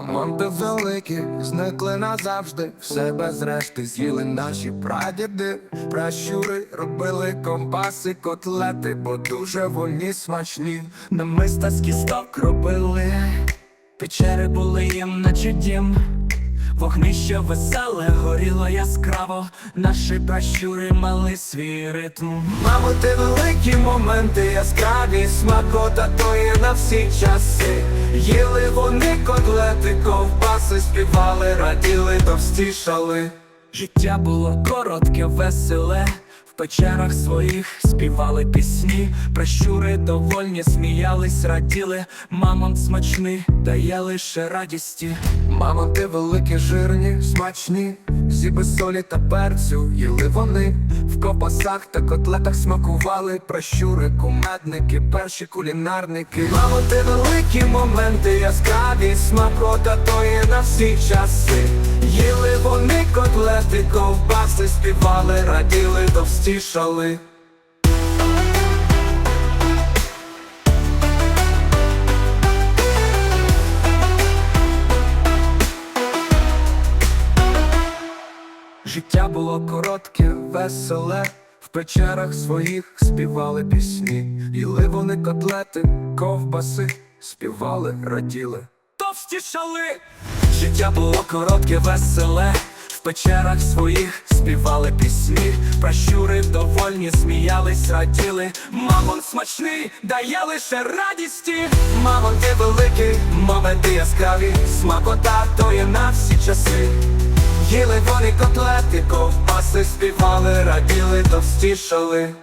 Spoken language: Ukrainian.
Мамонти великі, зникли назавжди, все без решти з'їли наші прадіди, пращури робили компаси, котлети, бо дуже вони смачні. Намиста з кісток робили, печери були їм наче дім. Вогнище веселе горіло яскраво, наші пращури мали свій ритм. Мамонти великі моменти, яскраві смакота, то є на всі часи. Вони котлети, ковбаси, співали, раділи, товстішали. Життя було коротке, веселе. В печерах своїх співали пісні, пращури довольні, сміялись, раділи. Мамонт смачний дає лише радісті. Мамонти великі, жирні, смачні, зі без солі та перцю їли вони в копасах та котлетах смакували пращури, кумедники, перші кулінарники. Мамонти великі моменти, яскраві смакота, то є на всі часи. Їли вони котлети, ковбаси, співали, раділи, товстішали. Життя було коротке, веселе, в печерах своїх співали пісні, їли вони котлети, ковбаси, співали, раділи. Товстішали! Життя було коротке, веселе. В печерах своїх співали пісні, пращури довольні, сміялись, раділи. Мамон смачний, дає лише радісті. Мамонти великі, моменти яскраві, смакота то є на всі часи. Їли вони котлети, ковбаси, співали, раділи, товстішали.